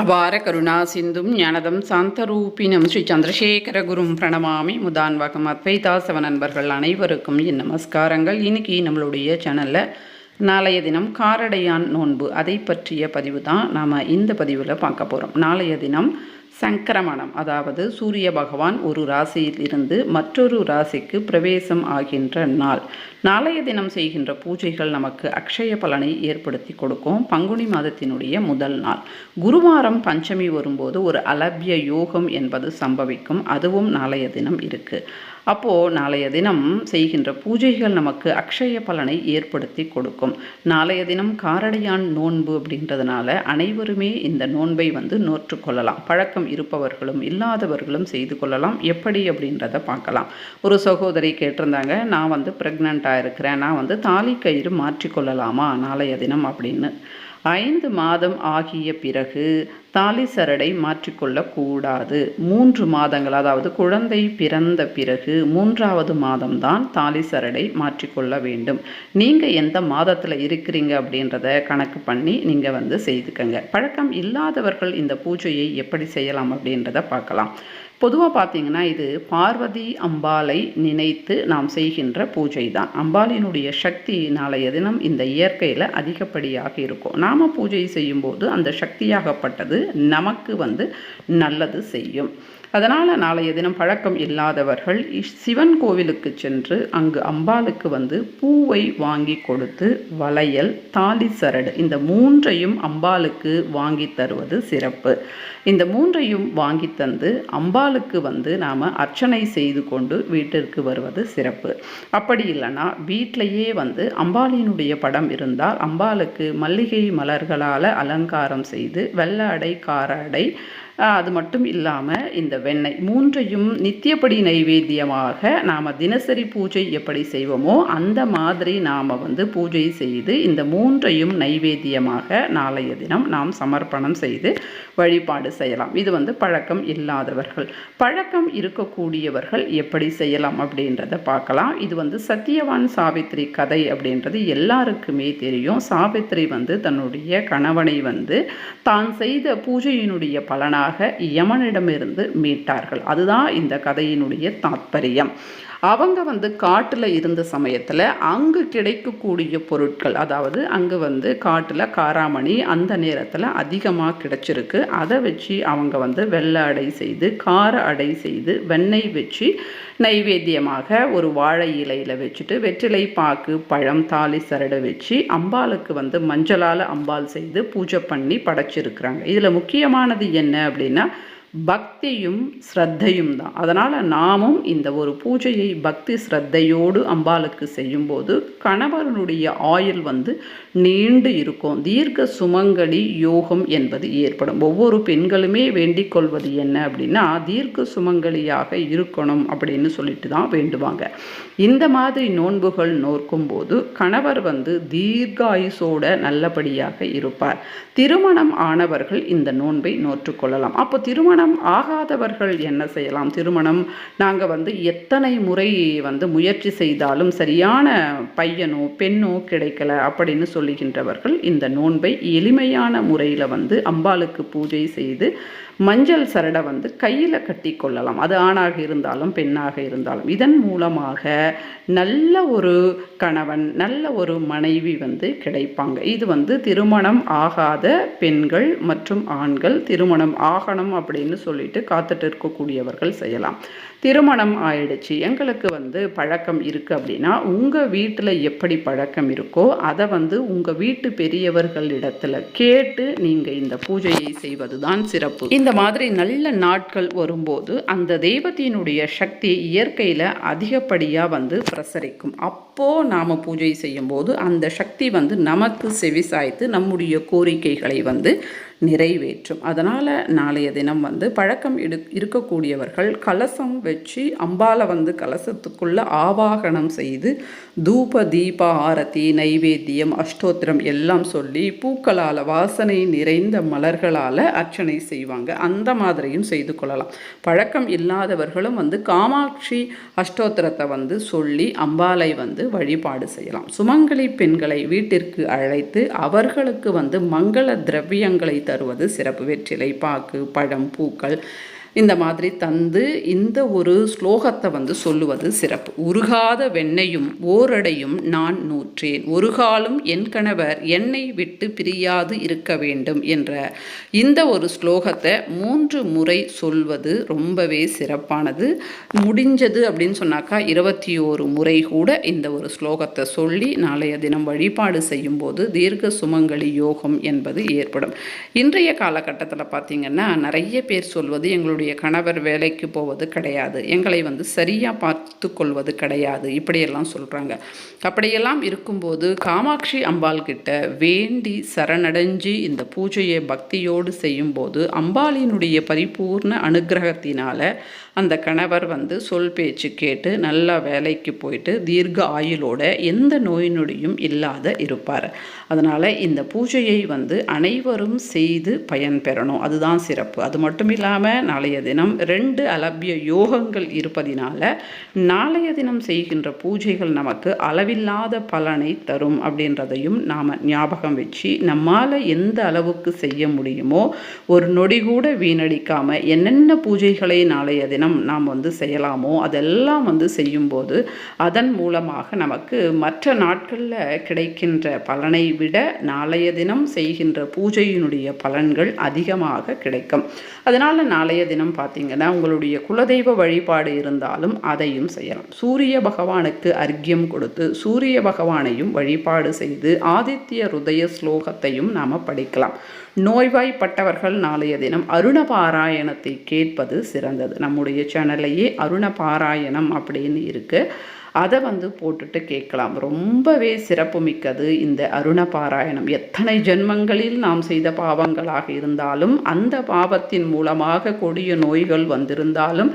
அபார கருணா சிந்தும் ஞானதம் சாந்தரூபினம் ஸ்ரீ சந்திரசேகர குரும் பிரணமாமி முதான்வாகம் அத்வைதாசவ நண்பர்கள் அனைவருக்கும் என் நமஸ்காரங்கள். இன்னைக்கு நம்மளுடைய சேனலில் நாளைய தினம் காரடையான் நோன்பு. அதை பற்றிய பதிவு தான் நாம் இந்த பதிவில் பார்க்க போகிறோம் நாளைய தினம் சங்கிரமணம் அதாவது சூரிய பகவான் ஒரு ராசியில் இருந்து மற்றொரு ராசிக்கு பிரவேசம் ஆகின்ற நாள். நாளைய தினம் செய்கின்ற பூஜைகள் நமக்கு அக்ஷய பலனை ஏற்படுத்தி கொடுக்கும். பங்குனி மாதத்தினுடைய முதல் நாள். குருவாரம் பஞ்சமி வரும்போது ஒரு அலபிய யோகம் என்பது சம்பவிக்கும். அதுவும் நாளைய தினம் இருக்குது அப்போது நாளைய தினம் செய்கின்ற பூஜைகள் நமக்கு அக்ஷய பலனை ஏற்படுத்தி கொடுக்கும். நாளைய தினம் காரடையான் நோன்பு அப்படின்றதுனால அனைவருமே இந்த நோன்பை வந்து நோற்றுக்கொள்ளலாம் பழக்கம் இருப்பவர்களும் இல்லாதவர்களும் செய்து கொள்ளலாம். எப்படி அப்படின்றத பார்க்கலாம். ஒரு சகோதரி கேட்டிருந்தாங்க நான் வந்து ப்ரெக்னெண்ட்டாக இருக்கிறேன். நான் வந்து தாலி கயிறு மாற்றிக்கொள்ளலாமா நாளைய தினம்? அப்படின்னு. ஐந்து மாதம் ஆகிய பிறகு தாலி சரடை மாற்றிக்கொள்ளக்கூடாது. மூன்று மாதங்கள் அதாவது குழந்தை பிறந்த பிறகு மூன்றாவது மாதம்தான் தாலி சரடை மாற்றிக்கொள்ள வேண்டும். நீங்கள் எந்த மாதத்தில் இருக்கிறீங்க அப்படின்றத கணக்கு பண்ணி நீங்கள் வந்து செய்துக்கங்க. பழக்கம் இல்லாதவர்கள் இந்த பூஜையை எப்படி செய்யலாம் அப்படின்றத பார்க்கலாம். பொதுவாக பார்த்தீங்கன்னா இது பார்வதி அம்பாளை நினைத்து நாம் செய்கின்ற பூஜை தான் அம்பாளினுடைய சக்தி நாளைய தினம் இந்த இயற்கையில் அதிகப்படியாக இருக்கும். நாம் பூஜை செய்யும்போது அந்த சக்தியாகப்பட்டது நமக்கு வந்து நல்லது செய்யும். அதனால் நாளைய தினம் பழக்கம் இல்லாதவர்கள் சிவன் கோவிலுக்கு சென்று அங்கு அம்பாளுக்கு வந்து பூவை வாங்கி கொடுத்து வளையல் தாலி சரடு இந்த மூன்றையும் அம்பாளுக்கு வாங்கி தருவது சிறப்பு. இந்த மூன்றையும் வாங்கி தந்து அம்பாளுக்கு வந்து நாம் அர்ச்சனை செய்து கொண்டு வீட்டிற்கு வருவது சிறப்பு. அப்படி இல்லைன்னா வீட்டிலையே வந்து அம்பாளினுடைய படம் இருந்தால் அம்பாளுக்கு மல்லிகை மலர்களால் அலங்காரம் செய்து வெள்ளை அடை கார அடை அது மட்டும் இல்லாமல் இந்த வெண்ணெய் மூன்றையும் நித்தியப்படி நைவேத்தியமாக நாம் தினசரி பூஜை எப்படி செய்வோமோ அந்த மாதிரி நாம் வந்து பூஜை செய்து இந்த மூன்றையும் நைவேத்தியமாக நாளைய தினம் நாம் சமர்ப்பணம் செய்து வழிபாடு செய்யலாம். இது வந்து பழக்கம் இல்லாதவர்கள். பழக்கம் இருக்கக்கூடியவர்கள் எப்படி செய்யலாம் அப்படின்றத பார்க்கலாம். இது வந்து சத்தியவான் சாவித்ரி கதை அப்படின்றது எல்லாருக்குமே தெரியும். சாவித்ரி வந்து தன்னுடைய கணவனை வந்து தான் செய்த பூஜையினுடைய பலனாக யமனிடமிருந்து மீட்டார்கள். அதுதான் இந்த கதையினுடைய தாத்பரியம். அவங்க வந்து காட்டில் இருந்த சமயத்தில் அங்கு கிடைக்கக்கூடிய பொருட்கள் அதாவது அங்கே வந்து காட்டில் காராமணி அந்த நேரத்தில் அதிகமாக கிடச்சிருக்கு. அதை வச்சு அவங்க வந்து வெள்ளை அடை செய்து கார அடை செய்து வெண்ணெய் வச்சு நைவேத்தியமாக ஒரு வாழை இலையில் வச்சுட்டு வெற்றிலை பாக்கு பழம் தாலி சரடை வச்சு அம்பாளுக்கு வந்து மஞ்சளால் அம்பாள் செய்து பூஜை பண்ணி படைச்சிருக்கிறாங்க. இதில் முக்கியமானது என்ன அப்படின்னா பக்தியும் ஸ்ரத்தையும் தான். அதனால் நாமும் இந்த ஒரு பூஜையை பக்தி ஸ்ரத்தையோடு அம்பாளுக்கு செய்யும்போது கணவனுடைய ஆயுள் வந்து நீண்டு இருக்கும். தீர்க்க சுமங்கலி யோகம் என்பது ஏற்படும். ஒவ்வொரு பெண்களுமே வேண்டிக் கொள்வது என்ன அப்படின்னா தீர்க்க சுமங்கலியாக இருக்கணும் அப்படின்னு சொல்லிட்டு தான் வேண்டுவாங்க. இந்த மாதிரி நோன்புகள் நோக்கும் போது கணவர் வந்து தீர்காயுசோட நல்லபடியாக இருப்பார். திருமணம் ஆனவர்கள் இந்த நோன்பை நோற்றுக்கொள்ளலாம் அப்போ திருமணம் திருமணம் ஆகாதவர்கள் என்ன செய்யலாம்? திருமணம் நாங்கள் வந்து எத்தனை முறை வந்து முயற்சி செய்தாலும் சரியான பையனோ பெண்ணோ கிடைக்கல அப்படின்னு சொல்லுகின்றவர்கள் இந்த நோன்பை எளிமையான முறையில் வந்து அம்பாளுக்கு பூஜை செய்து மஞ்சள் சரடை வந்து கையில் கட்டி கொள்ளலாம். அது ஆணாக இருந்தாலும் பெண்ணாக இருந்தாலும். இதன் மூலமாக நல்ல ஒரு கணவன் நல்ல ஒரு மனைவி வந்து கிடைப்பாங்க. இது வந்து திருமணம் ஆகாத பெண்கள் மற்றும் ஆண்கள் திருமணம் ஆகணும் அப்படின்னு சொல்லிட்டு காத்துட்டு இருக்கக்கூடியவர்கள் செய்யலாம். திருமணம் ஆயிடுச்சு. எங்களுக்கு வந்து பழக்கம் இருக்குது அப்படின்னா உங்கள் வீட்டில் எப்படி பழக்கம் இருக்கோ அதை வந்து உங்கள் வீட்டு பெரியவர்களிடத்தில் கேட்டு நீங்கள் இந்த பூஜையை செய்வது தான் சிறப்பு. இந்த மாதிரி நல்ல நாட்கள் வரும்போது அந்த தெய்வத்தினுடைய சக்தி இயற்கையில் அதிகப்படியாக வந்து பிரசரிக்கும். அப்போது நாம் பூஜை செய்யும்போது அந்த சக்தி வந்து நமக்கு செவிசாய்த்து நம்முடைய கோரிக்கைகளை வந்து நிறைவேற்றும். அதனால் நாளைய தினம் வந்து பழக்கம் இடு இருக்கக்கூடியவர்கள் கலசம் வச்சு அம்பாலை வந்து கலசத்துக்குள்ளே ஆவாகனம் செய்து தூப தீப ஆரத்தி நைவேத்தியம் அஷ்டோத்திரம் எல்லாம் சொல்லி பூக்களால் வாசனை நிறைந்த மலர்களால் அர்ச்சனை செய்வாங்க. அந்த மாதிரியும் செய்து கொள்ளலாம். பழக்கம் இல்லாதவர்களும் வந்து காமாட்சி அஷ்டோத்திரத்தை வந்து சொல்லி அம்பாலை வந்து வழிபாடு செய்யலாம். சுமங்கலி பெண்களை வீட்டிற்கு அழைத்து அவர்களுக்கு வந்து மங்கள திரவியங்களை தருவது சிறப்பு. வெற்றிலை பாக்கு பழம் பூக்கள் இந்த மாதிரி தந்து இந்த ஒரு ஸ்லோகத்தை வந்து சொல்லுவது சிறப்பு. உருகாத வெண்ணையும் ஓரடையும் நான் நூற்றேன். ஒரு காலம் என் கணவர் என்னை விட்டு பிரியாது இருக்க வேண்டும் என்ற இந்த ஒரு ஸ்லோகத்தை மூன்று முறை சொல்வது ரொம்பவே சிறப்பானது. முடிஞ்சது அப்படின்னு சொன்னாக்கா இருபத்தி ஓரு முறை கூட இந்த ஒரு ஸ்லோகத்தை சொல்லி நாளைய தினம் வழிபாடு செய்யும்போது தீர்க்க சுமங்கலி யோகம் என்பது ஏற்படும். இன்றைய காலகட்டத்தில் பார்த்திங்கன்னா நிறைய பேர் சொல்வது எங்களுடைய எங்களுடைய கணவர் வேலைக்கு போவது கிடையாது. எங்களை வந்து சரியாக பார்த்து கொள்வது கிடையாது. இப்படியெல்லாம் சொல்கிறாங்க அப்படியெல்லாம் இருக்கும்போது காமாட்சி அம்பாள் கிட்ட வேண்டி சரணடைஞ்சு இந்த பூஜையை பக்தியோடு செய்யும்போது அம்பாளினுடைய பரிபூர்ண அனுகிரகத்தினால அந்த கணவர் வந்து சொல் பேச்சு கேட்டு நல்லா வேலைக்கு போயிட்டு தீர்க்க ஆயுளோட எந்த நோய் நொடியும் இல்லாத இருப்பார். அதனால் இந்த பூஜையை வந்து அனைவரும் செய்து பயன் பெறணும் அதுதான் சிறப்பு. அது மட்டும் இல்லாமல் நாளைய தினம் ரெண்டு அலபிய யோகங்கள் இருப்பதினால நாளைய தினம் செய்கின்ற பூஜைகள் நமக்கு அளவில்லாத பலனை தரும் அப்படின்றதையும் நாம் ஞாபகம் வச்சு நம்மால் எந்த அளவுக்கு செய்ய முடியுமோ ஒரு நொடி கூட வீணடிக்காமல் என்னென்ன பூஜைகளை நாளைய தினம் நாம் வந்து செய்யலாமோ அதெல்லாம் வந்து செய்யும்போது அதன் மூலமாக நமக்கு மற்ற நாட்களில் கிடைக்கின்ற பலனை விட நாளைய தினம் செய்கின்ற பூஜையினுடைய பலன்கள் அதிகமாக கிடைக்கும். அதனால் நாளைய தினம் பார்த்திங்கன்னா உங்களுடைய குலதெய்வ வழிபாடு இருந்தாலும் அதையும் செய்யலாம். சூரிய பகவானுக்கு அர்க்கியம் கொடுத்து சூரிய பகவானையும் வழிபாடு செய்து ஆதித்ய ருதய ஸ்லோகத்தையும் நாம் படிக்கலாம். நோய்வாய்ப்பட்டவர்கள் நாளைய தினம் அருண பாராயணத்தை கேட்பது சிறந்தது. நம்முடைய சேனல்லையே அருண பாராயணம் அப்படின்னு இருக்குது அதை வந்து போட்டுட்டு கேட்கலாம். ரொம்பவே சிறப்புமிக்கது இந்த அருண பாராயணம் எத்தனை ஜென்மங்களில் நாம் செய்த பாவங்களாக இருந்தாலும் அந்த பாவத்தின் மூலமாக கொடிய நோய்கள் வந்திருந்தாலும்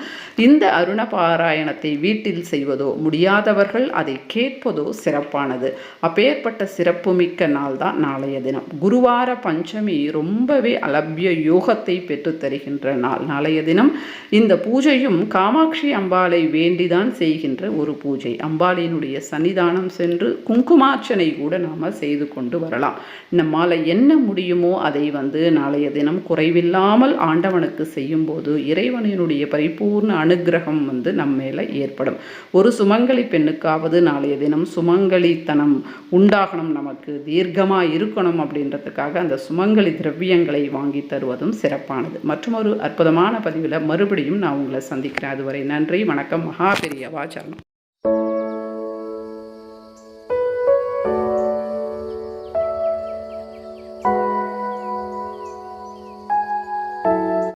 இந்த அருண பாராயணத்தை வீட்டில் செய்வதோ முடியாதவர்கள் அதை கேட்பதோ சிறப்பானது. அப்பேற்பட்ட சிறப்புமிக்க நாள் தான் நாளைய தினம். குருவார பஞ்சமி ரொம்பவே அலபிய யோகத்தை பெற்று தருகின்ற நாள். நாளைய தினம் இந்த பூஜையும் காமாட்சி அம்பாளை வேண்டிதான் செய்கின்ற ஒரு பூஜை. பூஜை அம்பாளினுடைய சன்னிதானம் சென்று குங்குமார்ச்சனை கூட நாம் செய்து கொண்டு வரலாம். நம்மால் என்ன முடியுமோ அதை வந்து நாளைய தினம் குறைவில்லாமல் ஆண்டவனுக்கு செய்யும்போது இறைவனினுடைய பரிபூர்ண அனுகிரகம் வந்து நம்ம மேலே ஏற்படும். ஒரு சுமங்கலி பெண்ணுக்காவது நாளைய தினம் சுமங்கலித்தனம் உண்டாகணும் நமக்கு தீர்க்கமாக இருக்கணும் அப்படின்றதுக்காக அந்த சுமங்கலி திரவியங்களை வாங்கி தருவதும் சிறப்பானது. மற்றும் ஒரு அற்புதமான பதிவில் மறுபடியும் நான் உங்களை சந்திக்கிறேன். அதுவரை நன்றி வணக்கம் மகாபெரியவாச்சரணம்